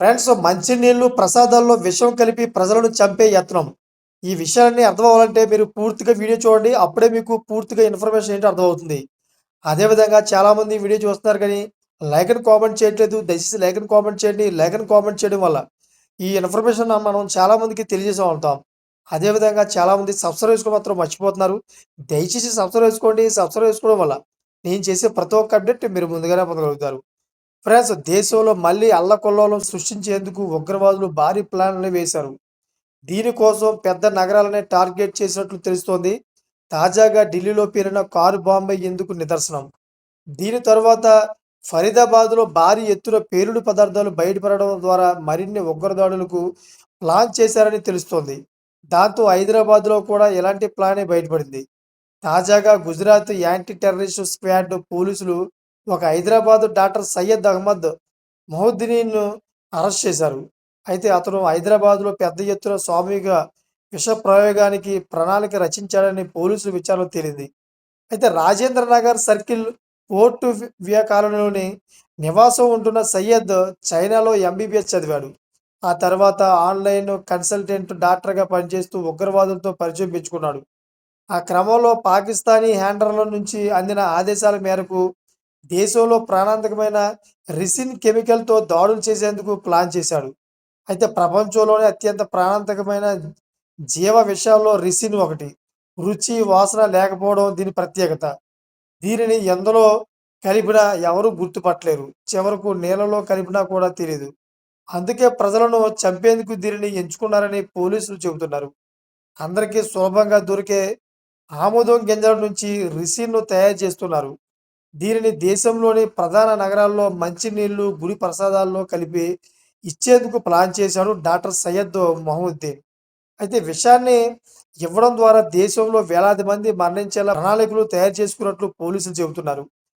Friends మంచినీళ్ళు ప్రసాదాల్లో విషం కలిపి ప్రజలను చంపే యత్నం. ఈ విషయాన్ని అర్థం అవ్వాలంటే మీరు పూర్తిగా వీడియో చూడండి. అప్పుడే మీకు పూర్తిగా ఇన్ఫర్మేషన్ ఏంటో అర్థమవుతుంది. అదేవిధంగా చాలామంది వీడియో చూస్తున్నారు కానీ లైక్ అండ్ కామెంట్ చేయట్లేదు. దయచేసి లైక్ అండ్ కామెంట్ చేయండి. లైక్ అండ్ కామెంట్ చేయడం వల్ల ఈ ఇన్ఫర్మేషన్ మనం చాలామందికి తెలియజేసే ఉంటాం. అదేవిధంగా చాలామంది సబ్స్క్రైబ్ చేసుకోవడం మాత్రం మర్చిపోతున్నారు. దయచేసి సబ్స్క్రైబ్ చేసుకోండి. సబ్స్క్రైబ్ చేసుకోవడం వల్ల నేను చేసే ప్రతి ఒక్క అప్డేట్ మీరు ముందుగానే పొందగలుగుతారు. ఫ్రెండ్స్ దేశంలో మళ్ళీ అల్లకొల్లోలం సృష్టించేందుకు ఉగ్రవాదులు భారీ ప్లాన్లు వేశారు. దీనికోసం పెద్ద నగరాలనే టార్గెట్ చేసినట్లు తెలుస్తోంది. తాజాగా ఢిల్లీలో పేరిన కారు బాంబే ఎందుకు నిదర్శనం? దీని తరువాత ఫరీదాబాద్లో భారీ ఎత్తున పేలుడు పదార్థాలు బయటపడడం ద్వారా మరిన్ని ఉగ్రదాడులకు ప్లాన్ చేశారని తెలుస్తోంది. దాంతో హైదరాబాద్లో కూడా ఇలాంటి ప్లానే బయటపడింది. తాజాగా గుజరాత్ యాంటీ టెర్రరిస్ట్ స్క్వాడ్ పోలీసులు ఒక హైదరాబాద్ డాక్టర్ సయ్యద్ అహ్మద్ మొహద్దీన్ను అరెస్ట్ చేశారు. అయితే అతను హైదరాబాద్లో పెద్ద ఎత్తున స్వామిగా విష ప్రయోగానికి ప్రణాళిక రచించాడని పోలీసులు విచారణ తేలింది. అయితే రాజేంద్ర నగర్ సర్కిల్ ఓటు వియా కాలనీలోని నివాసం ఉంటున్న సయ్యద్ చైనాలో ఎంబీబీఎస్ చదివాడు. ఆ తర్వాత ఆన్లైన్ కన్సల్టెంట్ డాక్టర్గా పనిచేస్తూ ఉగ్రవాదులతో పరిచయం పెంచుకున్నాడు. ఆ క్రమంలో పాకిస్తానీ హ్యాండర్ల నుంచి అందిన ఆదేశాల మేరకు దేశంలో ప్రాణాంతకమైన రిసిన్ కెమికల్తో దాడులు చేసేందుకు ప్లాన్ చేశాడు. అయితే ప్రపంచంలోనే అత్యంత ప్రాణాంతకమైన జీవ విషయాల్లో రిసిన్ ఒకటి. రుచి వాసన లేకపోవడం దీని ప్రత్యేకత. దీనిని ఎందులో కలిపినా ఎవరు గుర్తుపట్టలేరు. చివరకు నీళ్ళలో కలిపినా కూడా తెలియదు అందుకే ప్రజలను చంపేందుకు దీనిని ఎంచుకున్నారని పోలీసులు చెబుతున్నారు. అందరికీ సులభంగా దొరికే ఆమోదం గింజల నుంచి రిసిన్ను తయారు చేస్తున్నారు. దీనిని దేశంలోని ప్రధాన నగరాల్లో మంచినీళ్ళు గుడి ప్రసాదాల్లో కలిపి ఇచ్చేందుకు ప్లాన్ చేశాడు డాక్టర్ సయ్యద్ మహముద్దీన్. అయితే విషయాన్ని ఇవ్వడం ద్వారా దేశంలో వేలాది మంది మరణించేలా ప్రణాళికలు తయారు చేసుకున్నట్లు పోలీసులు చెబుతున్నారు.